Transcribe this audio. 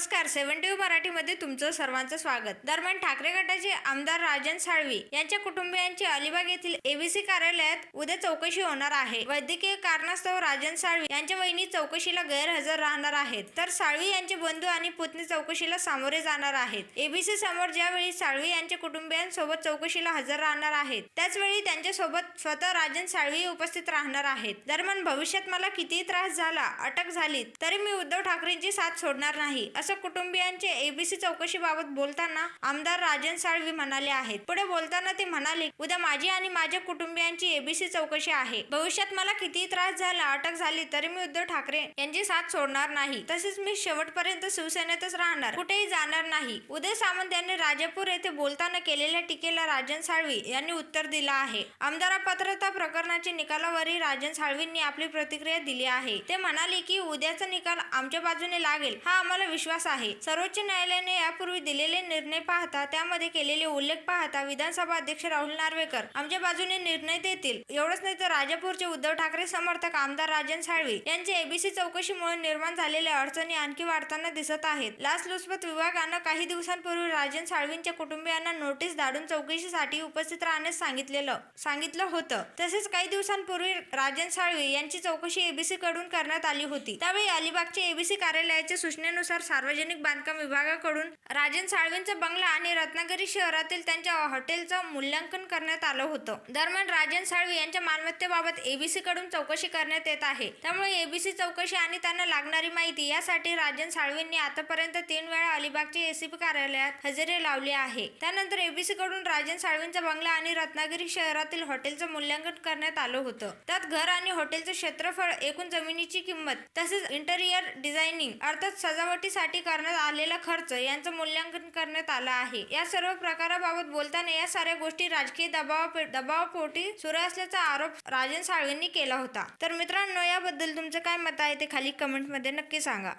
नमस्कार सेव्हन्टी मराठीमध्ये तुमचं सर्वांचं स्वागत. दरम्यान ठाकरे गटाचे आमदार राजन साळवी यांच्या कुटुंबियांची अलिबाग येथील एबीसी कार्यालयात उद्या चौकशी होणार आहे. वैद्यकीय कारणास्तव राजन साळवी यांच्या वहिनी चौकशीला गैरहजर राहणार आहेत. तर साळवी यांचे बंधू आणि पुतणी चौकशीला सामोरे जाणार आहेत. एबीसी समोर ज्यावेळी साळवी यांच्या कुटुंबियांसोबत चौकशीला हजर राहणार आहेत त्याचवेळी त्यांच्यासोबत स्वतः राजन साळवी उपस्थित राहणार आहेत. दरम्यान भविष्यात मला कितीही त्रास झाला अटक झाली तरी मी उद्धव ठाकरेंची साथ सोडणार नाही असं कुटुंबियांचे एबीसी चौकशीबाबत बोलताना आमदार राजन साळवी म्हणाले आहेत. पुढे बोलताना ते म्हणाले उद्या माझी आणि माझ्या कुटुंबियांची एबीसी चौकशी आहे. भविष्यात मला कितीही त्रास झाला अटक झाली तरी मी उद्धव ठाकरे यांची साथ सोडणार नाही. तसेच मी शेवटपर्यंत शिवसेनेतच राहणार कुठेही जाणार नाही. उदय सामंत यांनी राजापूर येथे बोलताना केलेल्या टीकेला राजन साळवी यांनी उत्तर दिलं आहे. आमदार अपात्रता प्रकरणाच्या निकालावरही राजन साळवींनी आपली प्रतिक्रिया दिली आहे. ते म्हणाले की उद्याचा निकाल आमच्या बाजूने लागेल. हा आम्हाला विश्वास आहे. सर्वोच्च न्यायालयाने यापूर्वी दिलेले निर्णय पाहता त्यामध्ये केलेले उल्लेख पाहता विधानसभा अध्यक्ष राहुल नार्वेकर आमच्या बाजूने निर्णय देतील. एवढंच नाही तर राजापूरचे उद्धव ठाकरे समर्थक आमदार राजन साळवी यांचे एबीसी चौकशीमुळे निर्माण झालेल्या अडचणी आणखी वाढताना दिसत आहेत. लाचलुचपत विभागानं काही दिवसांपूर्वी राजन साळवींच्या कुटुंबियांना नोटीस धाडून चौकशीसाठी उपस्थित राहण्यास सांगितलेलं सांगितलं होतं. तसेच काही दिवसांपूर्वी राजन साळवी यांची चौकशी एबीसी कडून करण्यात आली होती. त्यावेळी अलिबागच्या एबीसी कार्यालयाच्या सूचनेनुसार सार्वजनिक बांधकाम विभागाकडून राजन साळवींचा बंगला आणि रत्नागिरी शहरातील त्यांच्या हॉटेलचं मूल्यांकन करण्यात आलं होतं. दरम्यान राजन साळवी यांच्या मालमत्तेबाबत एबीसी कडून चौकशी करण्यात येत आहे. त्यामुळे एबीसी चौकशी आणि त्यांना लागणारी माहिती यासाठी राजन साळवींनी आतापर्यंत तीन वेळा अलिबागच्या एसीपी कार्यालयात हजेरी लावली आहे. त्यानंतर एबीसी कडून राजन साळवींचा बंगला आणि रत्नागिरी शहरातील हॉटेलचं मूल्यांकन करण्यात आलं होतं. त्यात घर आणि हॉटेलचं क्षेत्रफळ एकूण जमिनीची किंमत तसेच इंटेरियर डिझायनिंग अर्थात सजावटीसाठी करण्यात आलेला खर्च यांचं मूल्यांकन करण्यात आलं आहे. या सर्व प्रकाराबाबत बोलताना या साऱ्या गोष्टी राजकीय दबाव दबावापोटी सुरू असल्याचा आरोप राजन साळवेंनी केला होता. तर मित्रांनो याबद्दल तुमचं काय मत आहे ते खाली कमेंटमध्ये नक्की सांगा.